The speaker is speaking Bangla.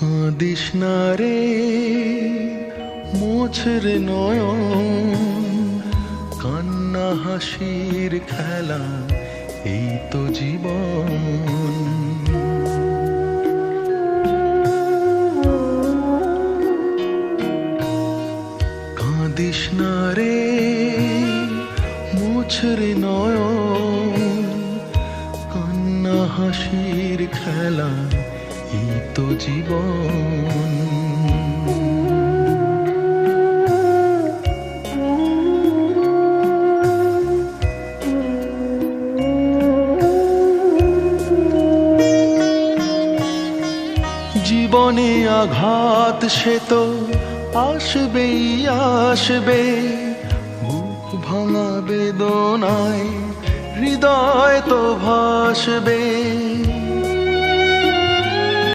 কাঁদিস না রে, মোছর নয়ন। কান্না, হাসির খেলা, এই তো জীবন। কাঁদিস না রে, মোছর নয়ন। কান্না, হাসির খেলা তো জীবন। জীবনে আঘাত সে তো আসবেই আসবে। বুক ভাঙা বেদনায় হৃদয় তো ভাসবে।